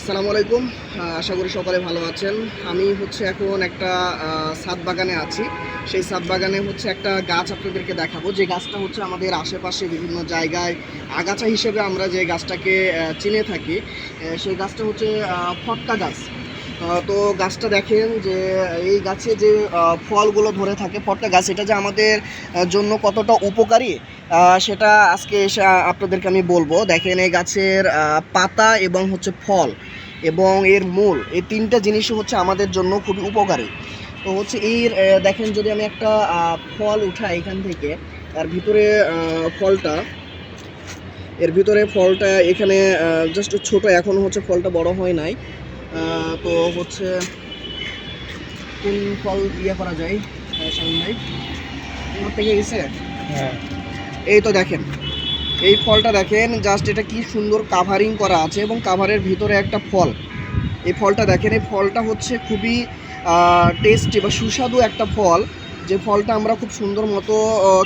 আসসালামু আলাইকুম। আশা করি সকালে ভালো আছেন। আমি হচ্ছে এখন একটা সাদ বাগানে আছি। সেই সাদ বাগানে হচ্ছে একটা গাছ আপনাদেরকে দেখাবো। যে গাছটা হচ্ছে আমাদের আশেপাশে বিভিন্ন জায়গায় আগাছা হিসেবে আমরা যে গাছটাকে চিনে থাকি সেই গাছটা হচ্ছে ফটকা গাছ। তো গাছটা দেখেন যে এই গাছে যে ফলগুলো ধরে থাকে, ফটকা গাছ, এটা যে আমাদের জন্য কতটা উপকারী সেটা আজকে এসে আপনাদেরকে আমি বলব। দেখেন এই গাছের পাতা এবং হচ্ছে ফল এবং এর মূল, এই তিনটা জিনিসই হচ্ছে আমাদের জন্য খুবই উপকারী। তো হচ্ছে এর দেখেন যদি আমি একটা ফল উঠাই এখান থেকে, তার ভিতরে ফলটা, এর ভিতরে ফলটা এখানে জাস্ট ছোট, এখন হচ্ছে ফলটা বড় হয় নাই। তো হচ্ছে কোন ফল ইয়ে করা যায় ভাই? আমার থেকে গেছে হ্যাঁ। এই তো দেখেন এই ফলটা দেখেন জাস্ট এটা কি সুন্দর কাভারিং করা আছে এবং কাভারের ভিতরে একটা ফল। এই ফলটা দেখেন এই ফলটা হচ্ছে খুবই টেস্টি বা সুস্বাদু একটা ফল যে ফলটা আমরা খুব সুন্দর মতো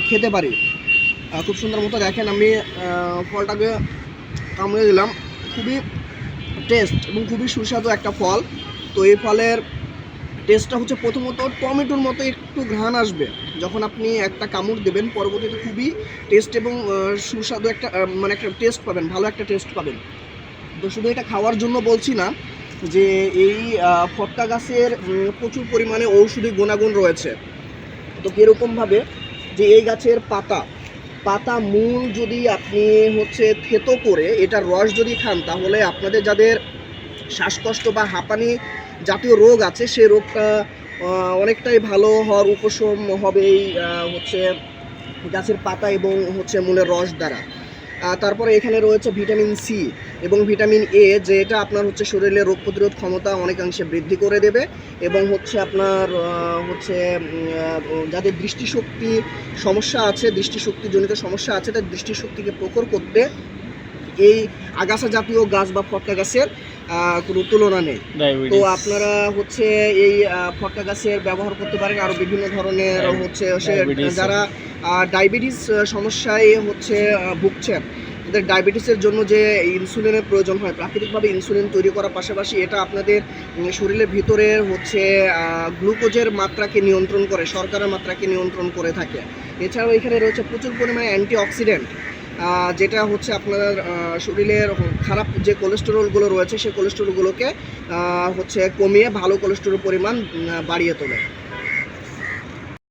খেতে পারি। খুব সুন্দর মতো দেখেন আমি ফলটাকে কামড়ে দিলাম। খুবই টেস্ট এবং খুবই সুস্বাদু একটা ফল। তো এই ফলের টেস্টটা হচ্ছে প্রথমত টমেটোর মতো একটু ঘ্রাণ আসবে। যখন আপনি একটা কামড় দেবেন, পরবর্তীতে খুবই টেস্ট এবং সুস্বাদু একটা মানে একটা টেস্ট পাবেন, ভালো একটা টেস্ট পাবেন। তো শুধু এটা খাওয়ার জন্য বলছি না যে এই ফটকা গাছের প্রচুর পরিমাণে ঔষধি গুণাগুণ রয়েছে। তো কীরকমভাবে যে এই গাছের পাতা পাতা, মূল যদি আপনি হচ্ছে থেতো করে এটার রস যদি খান, তাহলে আপনাদের যাদের শ্বাসকষ্ট বা হাঁপানি জাতীয় রোগ আছে সেই রোগটা অনেকটাই ভালো হওয়ার উপশম হবে এই হচ্ছে গাছের পাতা এবং হচ্ছে মূলের রস দ্বারা। তারপরে এখানে রয়েছে ভিটামিন সি এবং ভিটামিন এ, যেটা আপনার হচ্ছে শরীরে রোগ প্রতিরোধ ক্ষমতা অনেকাংশে বৃদ্ধি করে দেবে এবং হচ্ছে আপনার হচ্ছে যাদের দৃষ্টিশক্তি সমস্যা আছে, দৃষ্টিশক্তিজনিত সমস্যা আছে তার দৃষ্টিশক্তিকে প্রখর করতে এই আগাছা জাতীয় গাছ বা ফটকা গাছের কোনো তুলনা নেই। তো আপনারা হচ্ছে এই ফটকা গাছের ব্যবহার করতে পারেন আরও বিভিন্ন ধরনের হচ্ছে যারা ডায়াবেটিস সমস্যায় হচ্ছে ভুগছেন তাদের ডায়াবেটিসের জন্য যে ইনসুলিনের প্রয়োজন হয় প্রাকৃতিকভাবে ইনসুলিন তৈরি করার পাশাপাশি এটা আপনাদের শরীরের ভিতরে হচ্ছে গ্লুকোজের মাত্রাকে নিয়ন্ত্রণ করে শর্করার মাত্রাকে নিয়ন্ত্রণ করে থাকে। এছাড়াও এখানে রয়েছে প্রচুর পরিমাণে অ্যান্টিঅক্সিডেন্ট। যেটা হচ্ছে আপনার শরীরের খারাপ যে কোলেস্টেরলগুলো রয়েছে, সেই কোলেস্টেরলগুলোকে হচ্ছে কমিয়ে ভালো কোলেস্টেরল পরিমাণ বাড়িয়ে তোলে।